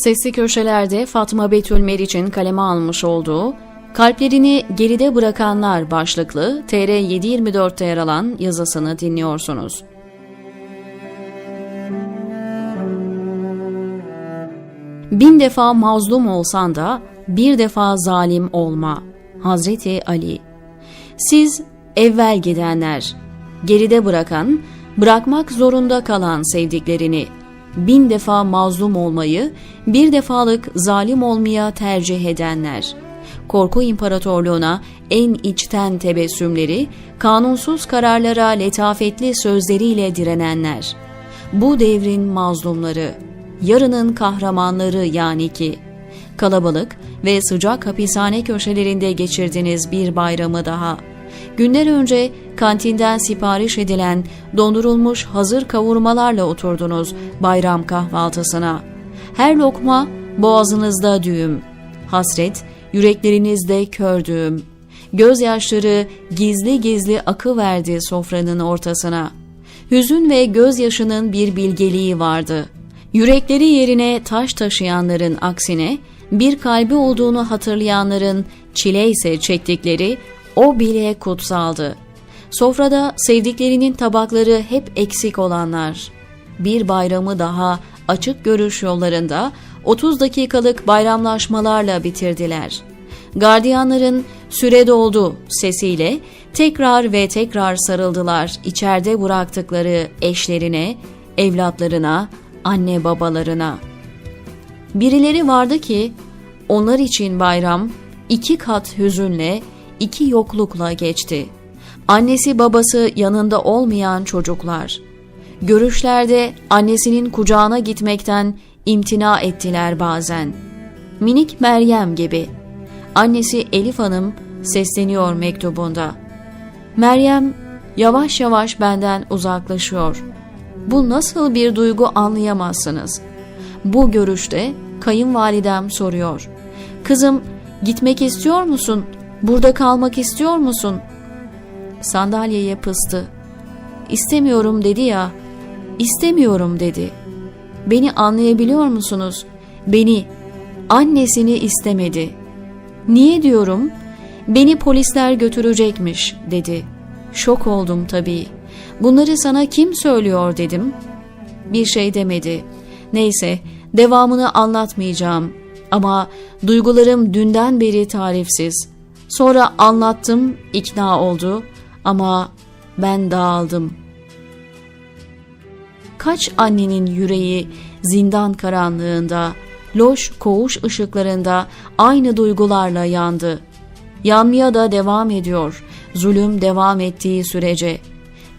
Sesli köşelerde Fatma Betül Meriç'in kaleme almış olduğu Kalplerini Geride Bırakanlar başlıklı TR724'te yer alan yazısını dinliyorsunuz. Bin defa mazlum olsan da bir defa zalim olma. Hazreti Ali Siz evvel gidenler, geride bırakan, bırakmak zorunda kalan sevdiklerini, bin defa mazlum olmayı, bir defalık zalim olmaya tercih edenler, korku imparatorluğuna en içten tebessümleri, kanunsuz kararlara letafetli sözleriyle direnenler, bu devrin mazlumları, yarının kahramanları yani ki, kalabalık ve sıcak hapishane köşelerinde geçirdiniz bir bayramı daha. Günler önce kantinden sipariş edilen dondurulmuş hazır kavurmalarla oturdunuz bayram kahvaltısına. Her lokma boğazınızda düğüm, hasret yüreklerinizde kör düğüm. Gözyaşları gizli gizli akı verdi sofranın ortasına. Hüzün ve gözyaşının bir bilgeliği vardı. Yürekleri yerine taş taşıyanların aksine bir kalbi olduğunu hatırlayanların çile ise çektikleri o bile kutsaldı. Sofrada sevdiklerinin tabakları hep eksik olanlar. Bir bayramı daha açık görüş yollarında 30 dakikalık bayramlaşmalarla bitirdiler. Gardiyanların süre doldu sesiyle tekrar ve tekrar sarıldılar içeride bıraktıkları eşlerine, evlatlarına, anne babalarına. Birileri vardı ki onlar için bayram iki kat hüzünle, iki yoklukla geçti. Annesi babası yanında olmayan çocuklar. Görüşlerde annesinin kucağına gitmekten imtina ettiler bazen. Minik Meryem gibi. Annesi Elif Hanım sesleniyor mektubunda. Meryem yavaş yavaş benden uzaklaşıyor. Bu nasıl bir duygu anlayamazsınız. Bu görüşte kayınvalidem soruyor. Kızım gitmek istiyor musun? Burada kalmak istiyor musun? Sandalyeye pıstı. İstemiyorum dedi ya. İstemiyorum dedi. Beni anlayabiliyor musunuz? Beni, annesini istemedi. Niye diyorum? Beni polisler götürecekmiş dedi. Şok oldum tabii. Bunları sana kim söylüyor dedim. Bir şey demedi. Neyse, devamını anlatmayacağım. Ama duygularım dünden beri tarifsiz. Sonra anlattım, ikna oldu ama ben dağıldım. Kaç annenin yüreği zindan karanlığında, loş koğuş ışıklarında aynı duygularla yandı. Yanmaya da devam ediyor, zulüm devam ettiği sürece.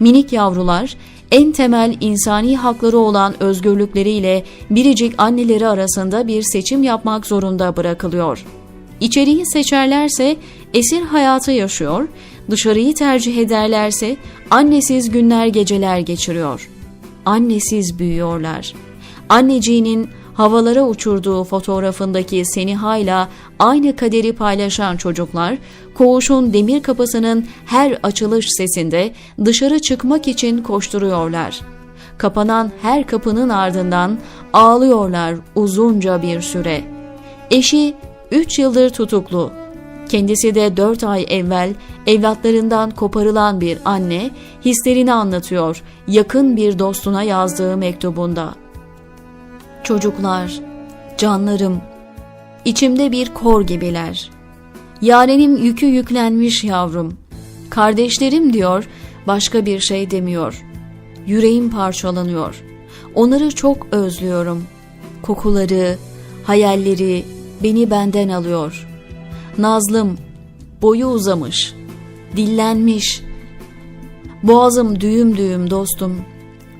Minik yavrular en temel insani hakları olan özgürlükleriyle biricik anneleri arasında bir seçim yapmak zorunda bırakılıyor. İçeriği seçerlerse esir hayatı yaşıyor, dışarıyı tercih ederlerse annesiz günler geceler geçiriyor. Annesiz büyüyorlar. Anneciğinin havalara uçurduğu fotoğrafındaki Seniha'yla aynı kaderi paylaşan çocuklar, koğuşun demir kapısının her açılış sesinde dışarı çıkmak için koşturuyorlar. Kapanan her kapının ardından ağlıyorlar uzunca bir süre. Eşi 3 yıldır tutuklu. Kendisi de 4 ay evvel evlatlarından koparılan bir anne hislerini anlatıyor yakın bir dostuna yazdığı mektubunda. Çocuklar, canlarım, içimde bir kor gibiler. Yarenim yükü yüklenmiş yavrum. Kardeşlerim diyor, başka bir şey demiyor. Yüreğim parçalanıyor. Onları çok özlüyorum. Kokuları, hayalleri beni benden alıyor. Nazlım, boyu uzamış, dillenmiş. Boğazım düğüm düğüm dostum.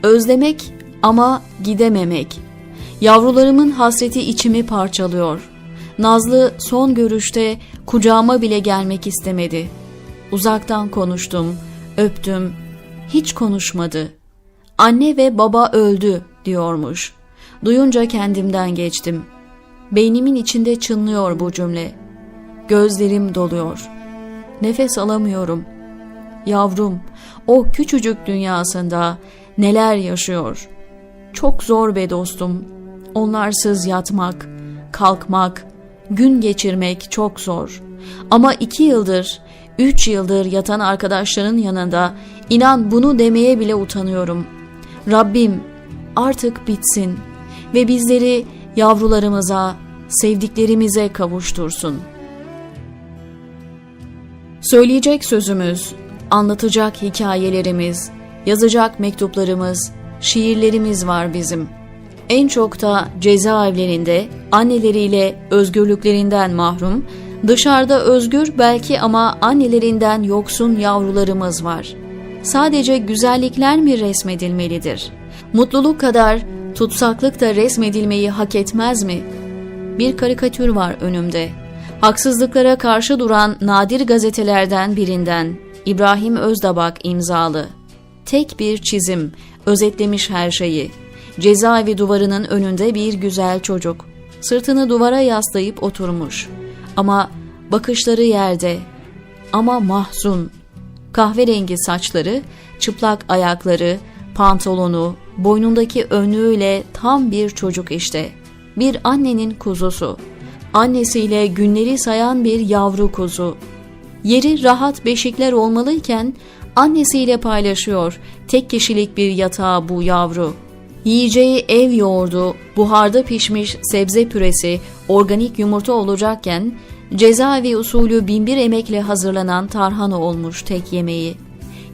Özlemek ama gidememek. Yavrularımın hasreti içimi parçalıyor. Nazlı son görüşte kucağıma bile gelmek istemedi. Uzaktan konuştum, öptüm. Hiç konuşmadı. Anne ve baba öldü diyormuş. Duyunca kendimden geçtim. Beynimin içinde çınlıyor bu cümle. Gözlerim doluyor. Nefes alamıyorum. Yavrum, o küçücük dünyasında neler yaşıyor. Çok zor be dostum. Onlarsız yatmak, kalkmak, gün geçirmek çok zor. Ama iki yıldır, üç yıldır yatan arkadaşların yanında inan bunu demeye bile utanıyorum. Rabbim artık bitsin ve bizleri yavrularımıza, sevdiklerimize kavuştursun. Söyleyecek sözümüz, anlatacak hikayelerimiz, yazacak mektuplarımız, şiirlerimiz var bizim. En çok da cezaevlerinde anneleriyle özgürlüklerinden mahrum, dışarıda özgür belki ama annelerinden yoksun yavrularımız var. Sadece güzellikler mi resmedilmelidir? Mutluluk kadar tutsaklık da resmedilmeyi hak etmez mi? Bir karikatür var önümde. Haksızlıklara karşı duran nadir gazetelerden birinden İbrahim Özdabak imzalı. Tek bir çizim özetlemiş her şeyi. Cezaevi duvarının önünde bir güzel çocuk. Sırtını duvara yaslayıp oturmuş. Ama bakışları yerde. Ama mahzun. Kahverengi saçları, çıplak ayakları, pantolonu, boynundaki önlüğüyle tam bir çocuk işte. Bir annenin kuzusu. Annesiyle günleri sayan bir yavru kuzu. Yeri rahat beşikler olmalıyken annesiyle paylaşıyor tek kişilik bir yatağı bu yavru. Yiyeceği ev yoğurdu, buharda pişmiş sebze püresi, organik yumurta olacakken cezaevi usulü binbir emekle hazırlanan tarhana olmuş tek yemeği.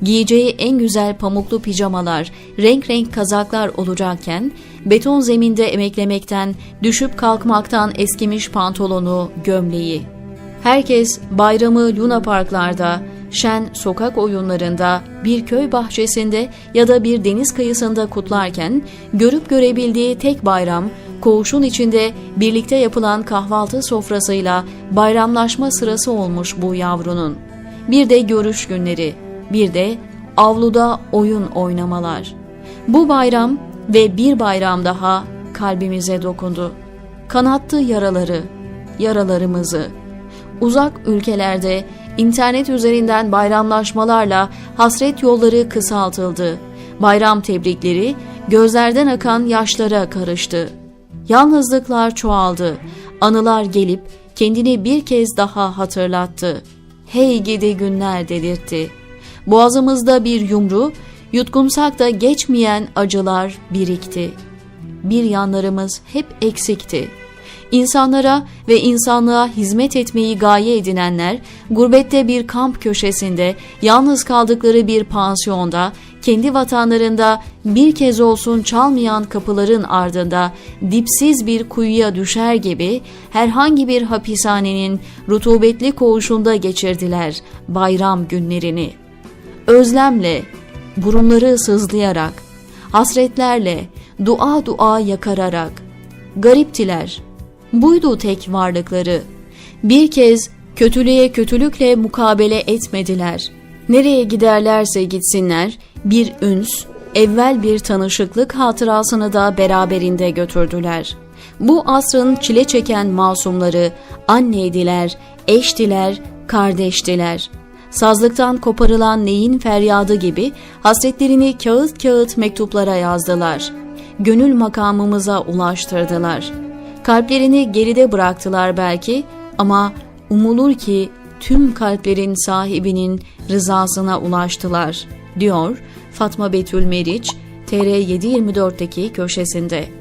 Giyeceği en güzel pamuklu pijamalar, renk renk kazaklar olacakken beton zeminde emeklemekten, düşüp kalkmaktan eskimiş pantolonu, gömleği. Herkes bayramı Luna Parklarda, şen sokak oyunlarında, bir köy bahçesinde ya da bir deniz kıyısında kutlarken görüp görebildiği tek bayram koğuşun içinde birlikte yapılan kahvaltı sofrasıyla bayramlaşma sırası olmuş bu yavrunun. Bir de görüş günleri, bir de avluda oyun oynamalar. Bu bayram ve bir bayram daha kalbimize dokundu. Kanattı yaraları, yaralarımızı. Uzak ülkelerde internet üzerinden bayramlaşmalarla hasret yolları kısaltıldı. Bayram tebrikleri gözlerden akan yaşlara karıştı. Yalnızlıklar çoğaldı. Anılar gelip kendini bir kez daha hatırlattı. Hey gidi günler delirtti. Boğazımızda bir yumru, yutkunsak da geçmeyen acılar birikti. Bir yanlarımız hep eksikti. İnsanlara ve insanlığa hizmet etmeyi gaye edinenler, gurbette bir kamp köşesinde, yalnız kaldıkları bir pansiyonda, kendi vatanlarında bir kez olsun çalmayan kapıların ardında dipsiz bir kuyuya düşer gibi herhangi bir hapishanenin rutubetli koğuşunda geçirdiler bayram günlerini. Özlemle, burunları sızlayarak, hasretlerle, dua dua yakararak, gariptiler.'' Buydu tek varlıkları. Bir kez kötülüğe kötülükle mukabele etmediler. Nereye giderlerse gitsinler bir üns, evvel bir tanışıklık hatırasını da beraberinde götürdüler. Bu asrın çile çeken masumları anneydiler, eştiler, kardeştiler. Sazlıktan koparılan neyin feryadı gibi hasretlerini kağıt kağıt mektuplara yazdılar. Gönül makamımıza ulaştırdılar.'' Kalplerini geride bıraktılar belki ama umulur ki tüm kalplerin sahibinin rızasına ulaştılar, diyor Fatma Betül Meriç, TR724'deki köşesinde.